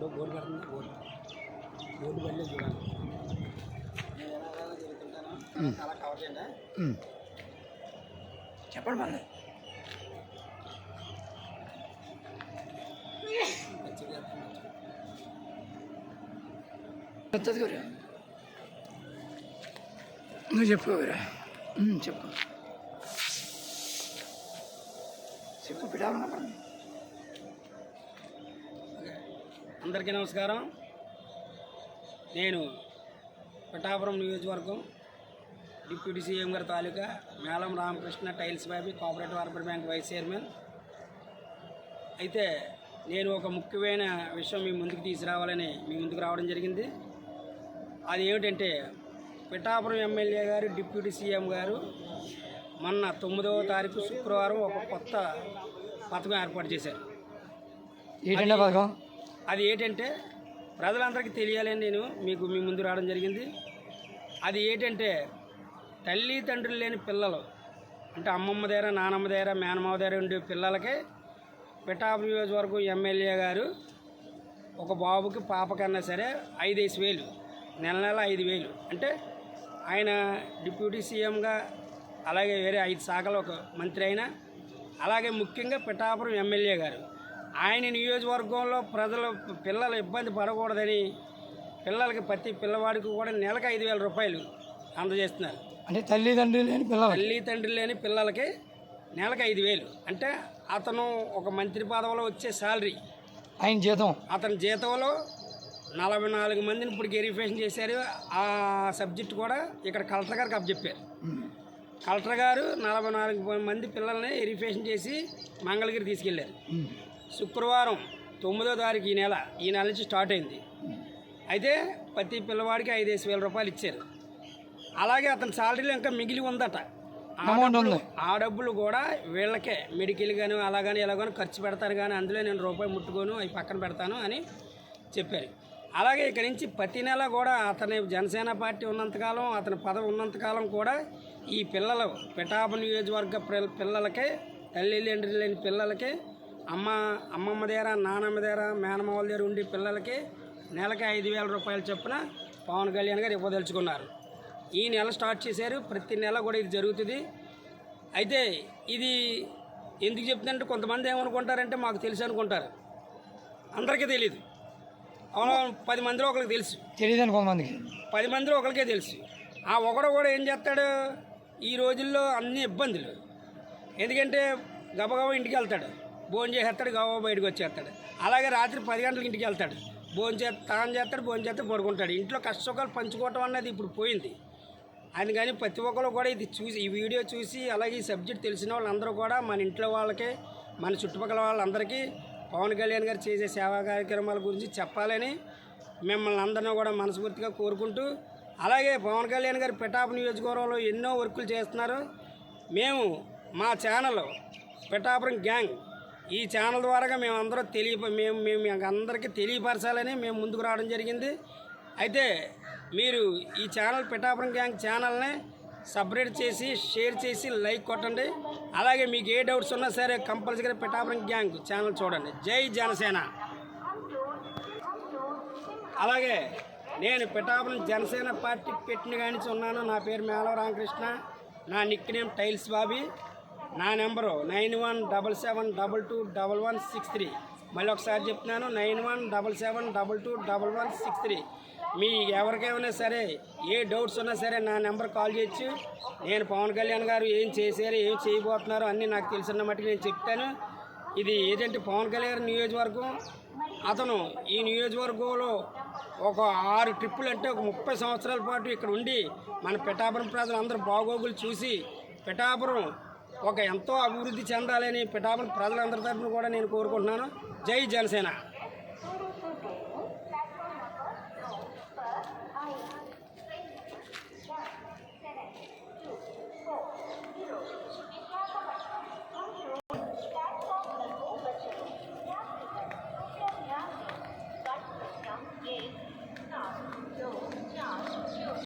Photo board పడుతుంది board. Board పడలే చూడండి అలా కవర్ చేయండి ఉమ్. చెప్పండి మళ్ళీ. వస్తుంది గురు నువ్వు చెప్పు గురు చెప్పు. చెప్పు పిడాలన్నా అందరికీ నమస్కారం. నేను పిఠాపురం నియోజకవర్గం డిప్యూటీ సీఎం గారి తాలూకా మేళం Ramakrishna tiles Bobby cooperative urban bank vice chairman. అయితే నేను ఒక ముఖ్యమైన విషయం మీ ముందుకు తీసుకురావాలని మీ ముందుకు రావడం జరిగింది. అది ఏమిటంటే పిఠాపురం ఎమ్మెల్యే గారు డిప్యూటీ సీఎం గారు మొన్న తొమ్మిదవ తారీఖు శుక్రవారం ఒక కొత్త పథకం ఏర్పాటు చేశారు. ఏంటంటే పథకం? అది ఏంటంటే ప్రజలందరికీ తెలియాలని నేను మీకు మీ ముందు రావడం జరిగింది. అది ఏంటంటే తల్లి తండ్రులు లేని పిల్లలు అంటే అమ్మమ్మ దగ్గర నానమ్మ దగ్గర మేనమ్మ దగ్గర ఉండే పిల్లలకి పిఠాపు నియోజకవర్గం ఎమ్మెల్యే గారు ఒక బాబుకి పాపకన్నా సరే ఐదేసి వేలు నెల నెల ఐదు వేలు. అంటే ఆయన డిప్యూటీ సీఎంగా అలాగే వేరే ఐదు శాఖలు ఒక మంత్రి అయినా అలాగే ముఖ్యంగా పిఠాపురం ఎమ్మెల్యే గారు. ఆయన నియోజకవర్గంలో ప్రజలు పిల్లలు ఇబ్బంది పడకూడదని పిల్లలకి ప్రతి పిల్లవాడికి కూడా నెలకు ఐదు వేల రూపాయలు అందజేస్తున్నారు. అంటే తల్లిదండ్రులు లేని పిల్లలు తల్లి తండ్రి లేని పిల్లలకి నెలకు ఐదు వేలు. అంటే అతను ఒక మంత్రి పదవిలో వచ్చే శాలరీ ఆయన జీతం? అతని జీతంలో నలభై నాలుగు మందిని ఇప్పుడు వెరిఫికేషన్ చేశారు. ఆ సబ్జెక్ట్ కూడా ఇక్కడ కలెక్టర్ గారికి అప్పచెప్పారు. కలెక్టర్ గారు నలభై నాలుగు మంది పిల్లల్ని వెరిఫికేషన్ చేసి మంగళగిరి తీసుకెళ్ళారు. శుక్రవారం తొమ్మిదో తారీఖు ఈ నెల ఈ నెల నుంచి స్టార్ట్ అయింది. అయితే ప్రతి పిల్లవాడికి ఐదేసి వేల రూపాయలు ఇచ్చారు. అలాగే అతని శాలరీలో ఇంకా మిగిలి ఉందట. ఆ డబ్బులు- కూడా వీళ్ళకే మెడికల్ కానీ అలా కానీ ఇలా కానీ ఖర్చు పెడతారు కానీ అందులో నేను రూపాయి ముట్టుకోను అవి పక్కన పెడతాను అని చెప్పారు. అలాగే ఇక నుంచి ప్రతి నెల కూడా అతని జనసేన పార్టీ ఉన్నంతకాలం అతని పదవి ఉన్నంతకాలం కూడా ఈ పిల్లలు పిఠాప నియోజకవర్గ పిల్ల- పిల్లలకే తల్లి తండ్రి లేని పిల్లలకి అమ్మ అమ్మమ్మ దగ్గర నానమ్మ దగ్గర మేనమావల దగ్గర ఉండే పిల్లలకి నెలకి ఐదు వేల రూపాయలు చొప్పున పవన్ కళ్యాణ్ గారు ఇవ్వదలుచుకున్నారు ఈ నెల స్టార్ట్ చేశారు. ప్రతి నెల కూడా ఇది జరుగుతుంది. అయితే ఇది ఎందుకు చెప్తుందంటే కొంతమంది ఏమనుకుంటారంటే మాకు తెలుసు అనుకుంటారు. అందరికీ తెలియదు అవును పది మందిలో ఒకరికి తెలుసు. తెలియదని కొంతమందికి. పది మందిలో ఒకరికే తెలుసు. ఆ ఒకడు కూడా ఏం చేస్తాడు? ఈ రోజుల్లో అన్ని ఇబ్బందులు. ఎందుకంటే గబగబా ఇంటికి వెళ్తాడు. భోజనం చేసేస్తాడు గవ బయటకు వచ్చేస్తాడు. అలాగే రాత్రి పది గంటలకు ఇంటికి వెళ్తాడు. భోజనం చేస్తా తాను చేస్తాడు భోజనం చేస్తే పడుకుంటాడు. ఇంట్లో కష్టసుఖాలు పంచుకోవటం అన్నది ఇప్పుడు పోయింది. అందుకని ప్రతి ఒక్కరు కూడా ఇది చూసి ఈ వీడియో చూసి అలాగే ఈ సబ్జెక్ట్ తెలిసిన వాళ్ళందరూ కూడా మన ఇంట్లో వాళ్ళకి మన చుట్టుపక్కల వాళ్ళందరికీ పవన్ కళ్యాణ్ గారు చేసే సేవా కార్యక్రమాల గురించి చెప్పాలని మిమ్మల్ని అందరినీ కూడా మనస్ఫూర్తిగా కోరుకుంటూ అలాగే పవన్ కళ్యాణ్ గారు పిఠాపు నియోజకవర్గంలో ఎన్నో వర్కులు చేస్తున్నారు. మేము మా ఛానల్ పిఠాపురం గ్యాంగ్ ఈ ఛానల్ ద్వారా మేము అందరూ తెలియ మేము మేము మీకు అందరికీ తెలియపరచాలని మేము ముందుకు రావడం జరిగింది. అయితే మీరు ఈ ఛానల్ పిఠాపురం గ్యాంగ్ ఛానల్ని సపరేట్ చేసి షేర్ చేసి లైక్ కొట్టండి. అలాగే మీకు ఏ డౌట్స్ ఉన్నా సరే కంపల్సరీ పిఠాపురం గ్యాంగ్ ఛానల్ చూడండి. జై జనసేన. అలాగే నేను పిఠాపురం జనసేన పార్టీ పెట్టిన కానీ ఉన్నాను. నా పేరు మేళవ రామకృష్ణ. నా నిక్ నేమ్ టైల్స్ బాబీ. నా number nine one double seven double two double one six three. మళ్ళీ ఒకసారి చెప్తున్నాను nine one double seven double two double one six three. మీ ఎవరికైనా సరే ఏ డౌట్స్ ఉన్నా సరే నా నెంబర్ కాల్ చేయొచ్చు. నేను పవన్ కళ్యాణ్ గారు ఏం చేశారు ఏం చేయబోతున్నారు అన్నీ నాకు తెలిసిన మట్టుకు నేను చెప్తాను. ఇది ఏదంటే పవన్ కళ్యాణ్ నియోజకవర్గం. అతను ఈ నియోజకవర్గంలో ఒక ఆరు ట్రిప్పులు అంటే ఒక ముప్పై సంవత్సరాల పాటు ఇక్కడ ఉండి మన పిఠాపురం ప్రజలందరూ బాగోగులు చూసి పిఠాపురం ఒక ఎంతో అభివృద్ధి చెందాలని పిఠాపురం ప్రజలందరి తరఫున కూడా నేను కోరుకుంటున్నాను. జై జనసేన.